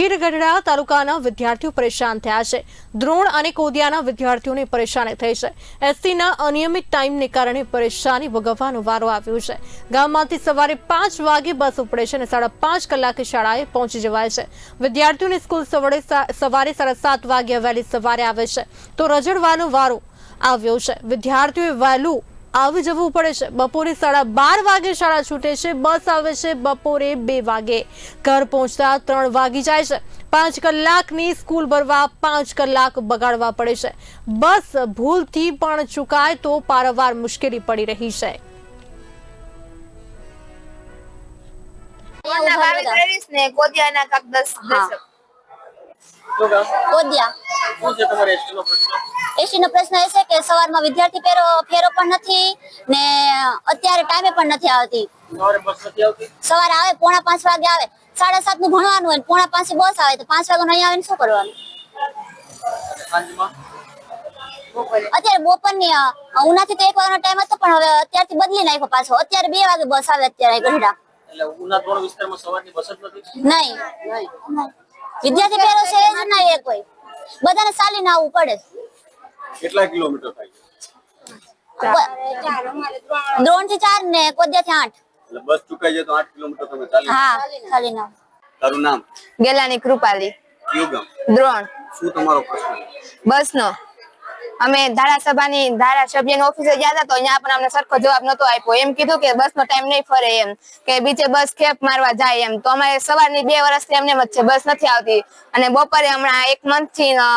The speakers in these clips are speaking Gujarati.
ગીર ગઢડા તાલુકાના વિદ્યાર્થીઓ પરેશાન થયા છે. દ્રોણ અને કોદિયાના વિદ્યાર્થીઓને પરેશાની થઈ છે. એસટીના અનિયમિત ટાઈમને કારણે પરેશાની ભોગવવાનો વારો આવ્યો છે. ગામમાંથી સવારે પાંચ વાગે બસ ઉપડે છે અને સાડા પાંચ કલાકે શાળાએ પહોંચી જવાય છે. વિદ્યાર્થીઓની સ્કૂલ સવારે સવારે સાડા સાત વાગે વહેલી સવારે આવે છે. તો રજડવાનો વારો આવ્યો છે. વિદ્યાર્થીઓએ વહેલું આવી જવું પડે છે. બપોરે સાડા બાર વાગે શાળા છૂટે છે. બસ આવે છે બપોરે બે વાગે. ઘર પહોંચતા ત્રણ વાગી જાય છે. પાંચ કલાકની સ્કૂલ ભરવા પાંચ કલાક બગાડવા પડે છે. બસ ભૂલથી પણ ચૂકાય તો પારવાર મુશ્કેલી પડી રહી છે? કોદિયા. નો એસી નો પ્રશ્ન એ છે કે સવારમાં વિદ્યાર્થી ફેરો ફેરો પણ નથી ને અત્યારે ટાઈમે પણ નથી આવતી. સવારે આવે પોણા પાંચ વાગે આવે. સાડા સાતનું ભણવાનું હોય પોણા પાંચ બસ આવે તો પાંચ વાગે નહીં આવે ને શું કરવાનું? અત્યારે બપોરની અ, ઉનાથી તો એક વાગ્યાનો ટાઈમ હતો પણ હવે અત્યારથી બદલી નાખ્યો પાછો. અત્યારે બે વાગે બસ આવે અત્યારે ગઢડા. એટલે ઉના ત્રણ વિસ્તારમાં સવારની બસ જ નથી? નહીં. વિદ્યાર્થી પહેરો છે જ નહીં એ કોઈ. બધાને ચાલીને આવવું પડે. કેટલા કિલોમીટર થાય દ્રોણથી ચાર ને કોદિયા થી આઠ. એટલે બસ ચૂકાઈ જાય તો આઠ કિલોમીટર તમે ચાલી હા ચાલી ના તારું નામ? ગેલાની કૃપાલી. કયું ગામ દ્રોણ. શું તમારો પ્રશ્ન? બસ નો અમે ધારાસભાની ધારાસભ્યની ઓફિસે ગયા હતા તો અહીંયા પણ અમને સરખો જવાબ નતો આપ્યો. એમ કીધું કે બસ નો ટાઈમ નહીં ફરે એમ. કે બીજે બસ ખેપ મારવા જાય એમ. તો અમારે સવારની બે વર્ષથી એમને જ છે બસ નથી આવતી. અને બપોરે હમણાં એક મંથથી અ,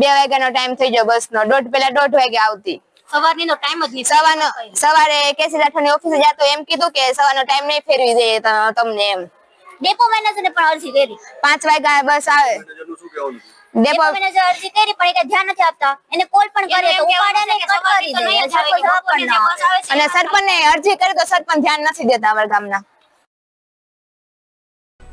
બે વાગ્યાનો ટાઈમ થઈ ગયો બસ નો દોઢ પેલા દોઢ વાગે આવતી. સવારની નો ટાઈમ જ સવારનો સવારે કેસી રાઠવાની ઓફિસે જાતો એમ કીધું કે સવારનો ટાઈમ નહીં ફેરવી દે તમને એમ. ડેપો મેનેજરને પણ અરજી કરી. પાંચ વાગ્યા બસ આવે? ડેપો મેનેજર અરજી કરી પણ એ ધ્યાન નથી આપતા. એને કોલ પણ કરે તો ઉપાડે ને કટ કરી દે. કોઈ પણ ના અને સરપંચ ને અરજી કરી તો સરપંચ ધ્યાન નથી દેતા અમારા ગામના.